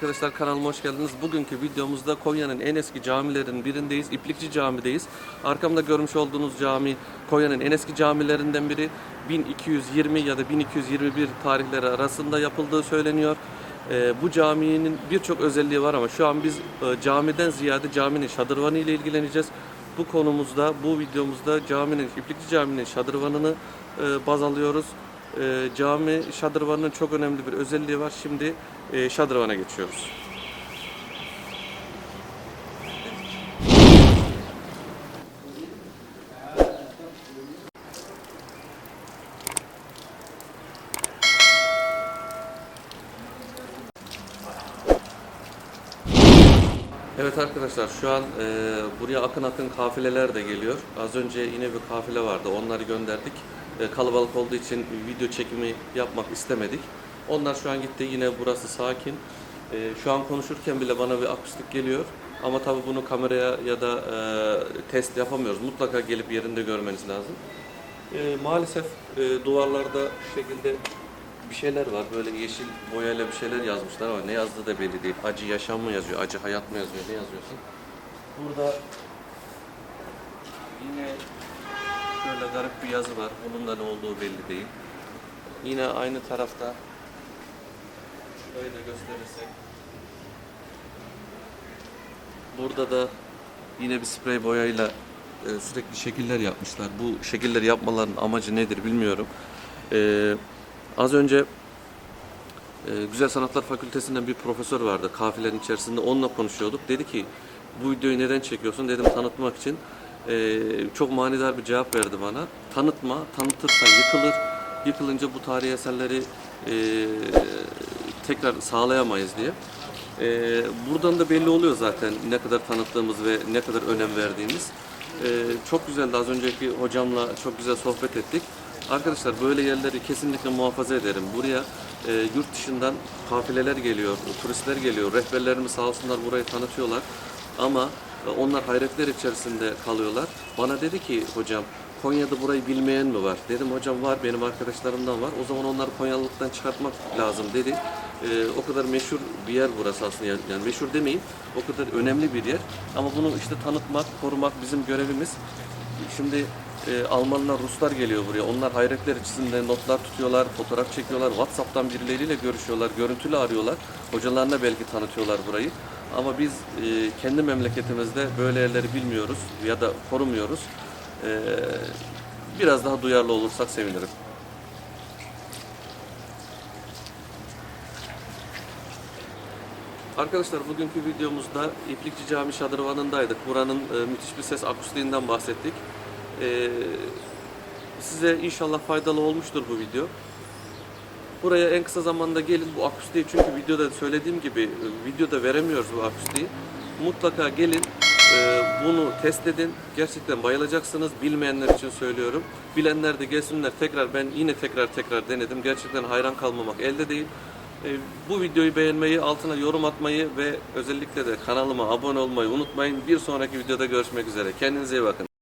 Arkadaşlar kanalıma hoş geldiniz. Bugünkü videomuzda Konya'nın en eski camilerin birindeyiz. İplikçi Cami'deyiz. Arkamda görmüş olduğunuz cami Konya'nın en eski camilerinden biri. 1220 ya da 1221 tarihleri arasında yapıldığı söyleniyor. Ee, bu caminin birçok özelliği var ama şu an biz e, camiden ziyade caminin şadırvanı ile ilgileneceğiz. Bu konumuzda, bu videomuzda caminin, İplikçi Cami'nin şadırvanını e, baz alıyoruz. E, cami şadırvanının çok önemli bir özelliği var. Şimdi e, şadırvana geçiyoruz. Evet arkadaşlar şu an e, buraya akın akın kafileler de geliyor. Az önce yine bir kafile vardı. Onları gönderdik. E, kalabalık olduğu için video çekimi yapmak istemedik. Onlar şu an gitti. Yine burası sakin. E, şu an konuşurken bile bana bir akustik geliyor. Ama tabii bunu kameraya ya da e, test yapamıyoruz. Mutlaka gelip yerinde görmeniz lazım. Maalesef duvarlarda şu şekilde bir şeyler var. Böyle yeşil boyayla bir şeyler yazmışlar ama ne yazdığı da belli değil. Acı yaşam mı yazıyor, acı hayat mı yazıyor, ne yazıyorsun? Burada yine şöyle garip bir yazı var. Bunun da ne olduğu belli değil. Yine aynı tarafta şöyle gösterirsek Burada da yine bir sprey boyayla e, sürekli şekiller yapmışlar. Bu şekilleri yapmaların amacı nedir bilmiyorum. E, az önce e, Güzel Sanatlar Fakültesinden bir profesör vardı kafilenin içerisinde. Onunla konuşuyorduk. Dedi ki bu videoyu neden çekiyorsun? Dedim tanıtmak için. E, çok manidar bir cevap verdi bana. Tanıtma, tanıtırsan yıkılır. Yıkılınca bu tarihi eserleri e, tekrar sağlayamayız diye. Ee, buradan da belli oluyor zaten ne kadar tanıttığımız ve ne kadar önem verdiğimiz. Ee, çok güzeldi az önceki hocamla çok güzel sohbet ettik. Arkadaşlar böyle yerleri kesinlikle muhafaza ederim. Buraya e, yurt dışından kafileler geliyor, turistler geliyor. Rehberlerimiz sağ olsunlar burayı tanıtıyorlar. Ama e, onlar hayretler içerisinde kalıyorlar. Bana dedi ki hocam Konya'da burayı bilmeyen mi var? Dedim hocam var benim arkadaşlarımdan var. O zaman onları Konyalılıktan çıkartmak lazım dedi. Ee, o kadar meşhur bir yer burası aslında yani meşhur demeyeyim o kadar önemli bir yer. Ama bunu işte tanıtmak, korumak bizim görevimiz. Şimdi e, Almanlar, Ruslar geliyor buraya. Onlar hayretler içinde notlar tutuyorlar, fotoğraf çekiyorlar. WhatsApp'tan birileriyle görüşüyorlar, görüntülü arıyorlar. Hocalarına belki tanıtıyorlar burayı. Ama biz e, kendi memleketimizde böyle yerleri bilmiyoruz ya da korumuyoruz. E, biraz daha duyarlı olursak sevinirim. Arkadaşlar bugünkü videomuzda İplikçi Cami Şadırvanı'ndaydık. Buranın e, müthiş bir ses akustiğinden bahsettik. E, size inşallah faydalı olmuştur bu video. Buraya en kısa zamanda gelin bu akustiği çünkü videoda söylediğim gibi e, videoda veremiyoruz bu akustiği. Mutlaka gelin e, bunu test edin. Gerçekten bayılacaksınız. Bilmeyenler için söylüyorum. Bilenler de gelsinler tekrar ben yine tekrar tekrar denedim. Gerçekten hayran kalmamak elde değil. E, Bu videoyu beğenmeyi, altına yorum atmayı ve özellikle de kanalıma abone olmayı unutmayın. Bir sonraki videoda görüşmek üzere. Kendinize iyi bakın.